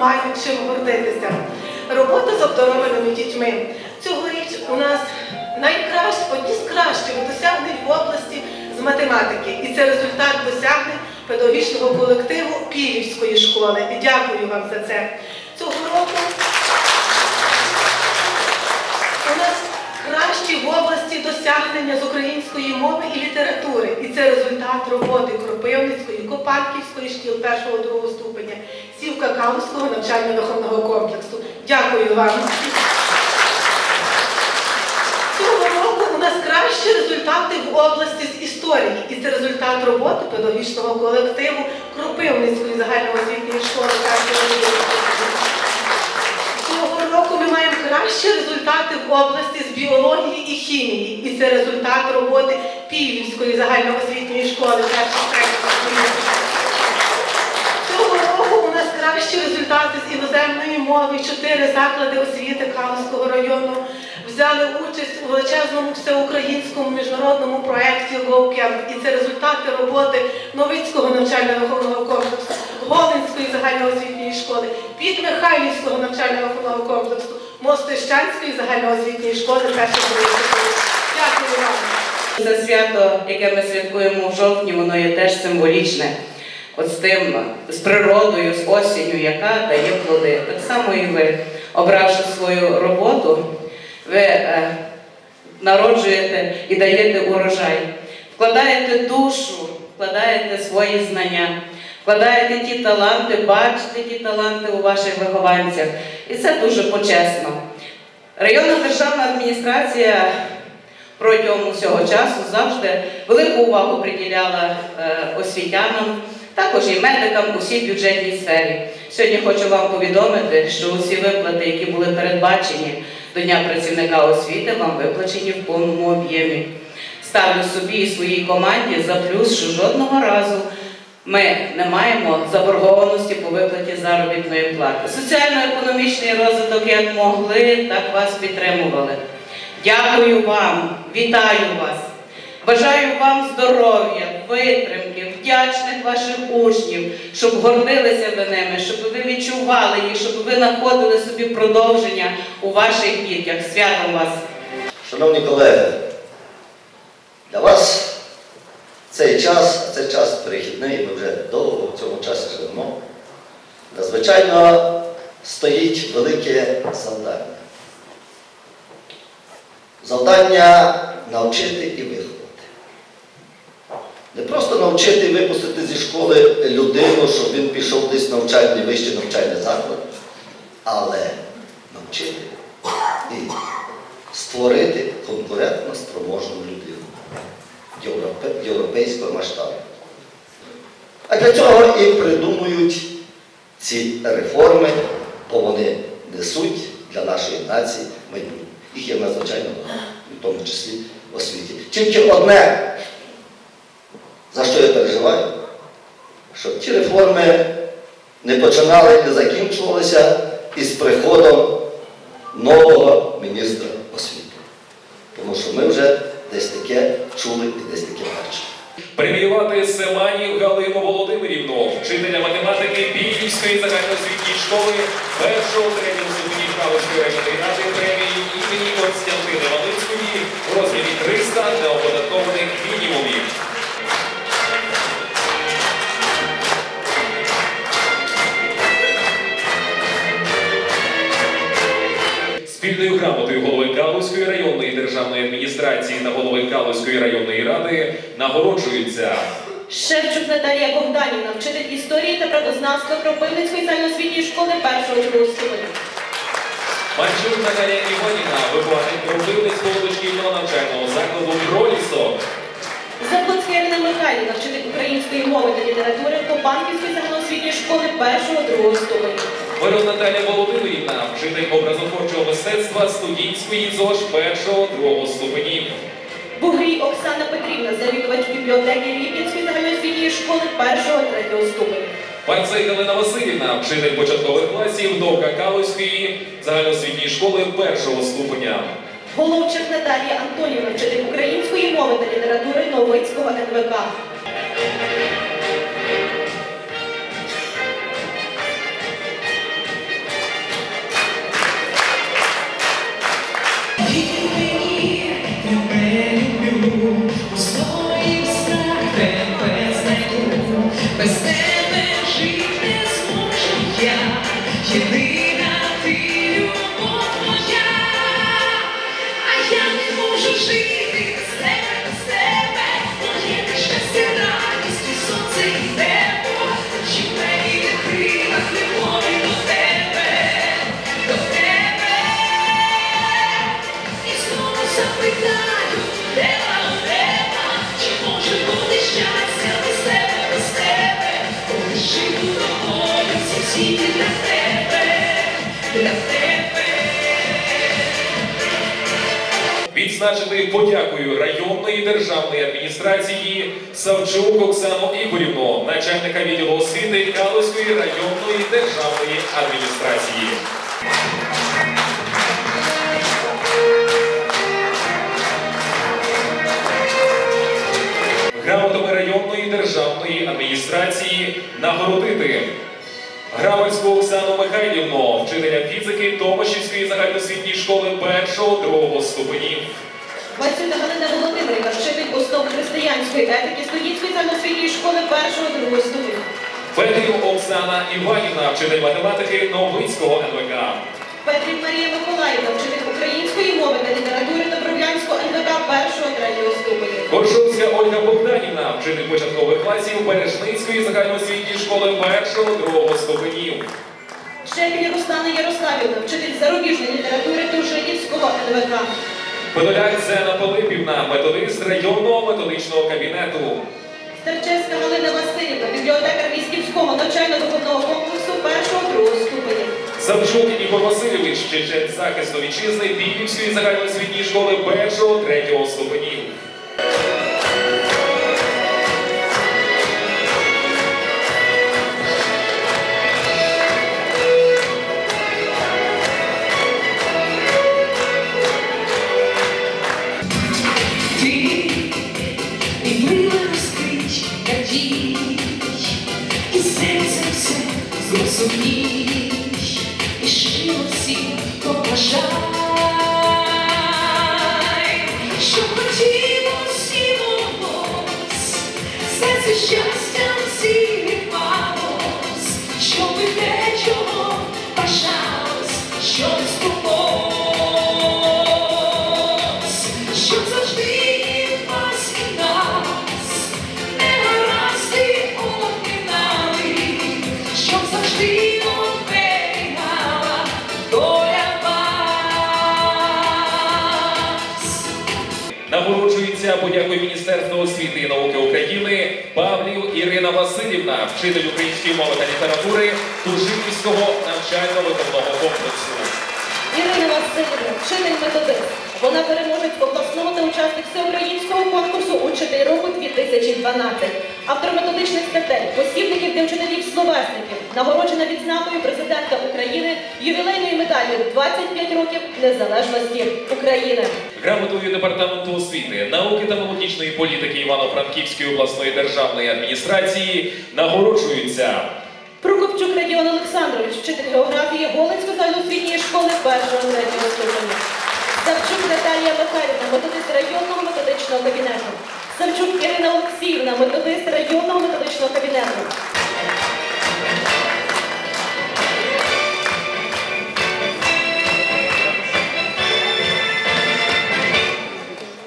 мають чим гордитися. Робота з обдарованими дітьми. Цьогоріч у нас найкращі, одні з кращих досягнень в області з математики. І це результат досягнень педагогічного колективу Київської школи. І дякую вам за це. Цього року у нас кращі в області досягнення з української мови і літератури. І це результат роботи Кропивницької, Копанківської шкіл першого другого ступеня, Сівка Калузького навчально-виховного комплексу. Дякую вам. Цього року у нас кращі результати в області з історії. І це результат роботи педагогічного колективу Кропивницької загальноосвітньої школи. Цього року ми маємо кращі результати в області з біології і хімії. І це результат роботи Півлівської загальноосвітньої школи перших третіх року кращі результати з іноземної мови. Чотири заклади освіти Калузького району взяли участь у величезному всеукраїнському міжнародному проєкті GoCamp. І це результати роботи Новицького навчально-виховного комплексу, Голинської загальноосвітньої школи, Підмихайлівського навчально-виховного комплексу, Мостищанської загальноосвітньої школи перших ступенів. Дякую вам. Це свято, яке ми святкуємо в жовтні, воно є теж символічне. От з тим, з природою, з осінню, яка дає плоди. Так само і ви, обравши свою роботу, ви е, народжуєте і даєте урожай, вкладаєте душу, вкладаєте свої знання, вкладаєте ті таланти, бачите ті таланти у ваших вихованцях. І це дуже почесно. Районна державна адміністрація протягом всього часу завжди велику увагу приділяла е, освітянам, також і медикам у всій бюджетній сфері. Сьогодні хочу вам повідомити, що усі виплати, які були передбачені до Дня працівника освіти, вам виплачені в повному об'ємі. Ставлю собі і своїй команді за плюс, що жодного разу ми не маємо заборгованості по виплаті заробітної плати. Соціально-економічний розвиток як могли, так вас підтримували. Дякую вам, вітаю вас. Бажаю вам здоров'я, витримки, вдячних ваших учнів, щоб гордилися ви ними, щоб ви відчували їх, щоб ви знаходили собі продовження у ваших дітях. Святом вас! Шановні колеги, для вас цей час, цей час перехідний, ми вже довго в цьому часі живемо. Надзвичайно стоїть велике завдання. Завдання навчити і виховати. Не просто навчити і випустити зі школи людину, щоб він пішов десь навчальний, вищий навчальний заклад, але навчити і створити конкурентно спроможну людину європе- європейського масштабу. А для цього і придумують ці реформи, бо вони несуть для нашої нації майбутнє. Їх є надзвичайно багато, в тому числі в освіті. Тільки одне, за що я переживаю, щоб ці реформи не починали і не закінчувалися із приходом нового міністра освіти. Тому що ми вже десь таке чули і десь таке бачили. Преміювати Семанів Галину Володимирівну, вчителя математики Пільської загальноосвітньої школи першого третього ступені Калузької районної премії імені Константини Малинської в розмірі 300 неоподаткованих мінімумів. Спільною грамотою голови Калузької районної державної адміністрації та голови Калузької районної ради нагороджуються Шевчук Наталія Богданівна, вчитель історії та правознавства Кропивницької загальноосвітньої школи першого другого ступеня. Манчук Наталія Іванівна, вихователь Кропивницького дошкільного навчального закладу Пролісок. Заблоцька Ірина Михайлівна, вчитель української мови та літератури Копанківської загальноосвітньої школи першого другого ступеня. Мирон Наталія Володимирівна, вчитель образотворчого мистецтва студентської ЗОЖ першого другого ступенів. Бугрій Оксана Петрівна, завідувач бібліотеки Рівненської загальноосвітньої школи першого третього ступеня. Панцей Галина Васильівна, вчитель початкових класів Довка Калузької загальноосвітньої школи першого ступеня. Головчик Наталія Антонівна, вчитель української мови та літератури Новицького НВК. But see. Відзначити подякою районної державної адміністрації Савчук Оксану Ігорівну, начальника відділу освіти Калузької районної державної адміністрації. Грамотами районної державної адміністрації нагородити Гравельську Оксану Михайлівну, вчителя фізики Томашівської загальноосвітньої школи першого-другого ступенів. Васюта Галина Володимирівна, вчитель основ християнської етики Студінської загальноосвітньої школи першого другого ступеня. Петрів Оксана Іванівна, вчитель математики Новицького НВК. Петрів Марія Миколаївна, вчитель української мови та літератури Добров'янського НВК першого третього ступеня. Коршовська Ольга Богданівна, вчитель початкових класів Бережницької загальноосвітньої школи першого-другого ступенів. Щепіль Руслана Ярославівна, вчитель зарубіжної літератури Тужинівського НВК. Подоляк Зена Пилипівна, методист районного методичного кабінету. Старчевська Галина Васильівна, бібліотекар Міськівського навчально-виховного комплексу першого другого ступеня. Савчук Ігор Васильович, чечен захисту вітчизни Півнівської загальноосвітньої школи першого-третього ступенів. Нагороджується подякою Міністерства освіти і науки України Павлів Ірина Васильівна, вчитель української мови та літератури Тужинівського навчально-виховного комплексу. Ірина Васильівна, вчитель методист. Вона переможець обласного та учасник всеукраїнського конкурсу Учитель року 2012. Автор методичних статей, посібників для вчителів-словесників, нагороджена відзнакою президента України ювілейною медаллю 25 років незалежності України. Грамотою департаменту освіти, науки та молодіжної політики Івано-Франківської обласної державної адміністрації нагороджуються Прокопчук Радіон Олександрович, вчитель географії Голицької загальноосвітньої школи першого третього ступеня. Савчук Наталія Михайлівна, методист районного методичного кабінету. Савчук Ірина Олексіївна, методист районного методичного кабінету.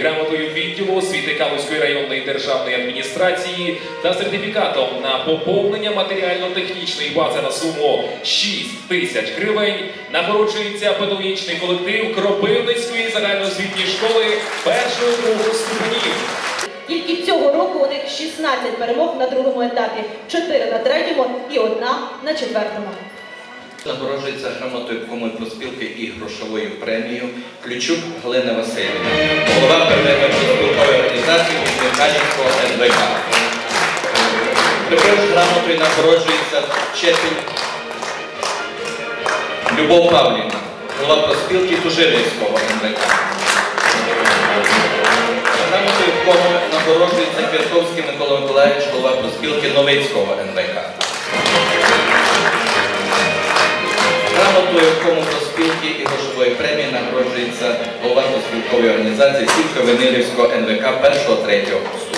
Грамотою відділу освіти Калузької районної державної адміністрації та сертифікатом на поповнення матеріально-технічної бази на суму 6 тисяч гривень нагороджується педагогічний колектив Кропивницької загальноосвітньої школи першого другого ступенів. Тільки цього року у них 16 перемог на другому етапі, 4 на третьому і одна на четвертому. Нагороджується грамотою комої проспілки і грошовою премією Ключук Галина Васильівна, голова первинної проспілкової організації Механівського НВК. Також грамотою нагороджується вчитель Любов Павлівна, голова проспілки Тужирівського НВК. Грамотою кому нагороджується Квятковський Микола Миколаївич, голова проспілки Новицького НВК. Премії нагороджується голова проспілкової організації Сілька Венилівського НВК 1-3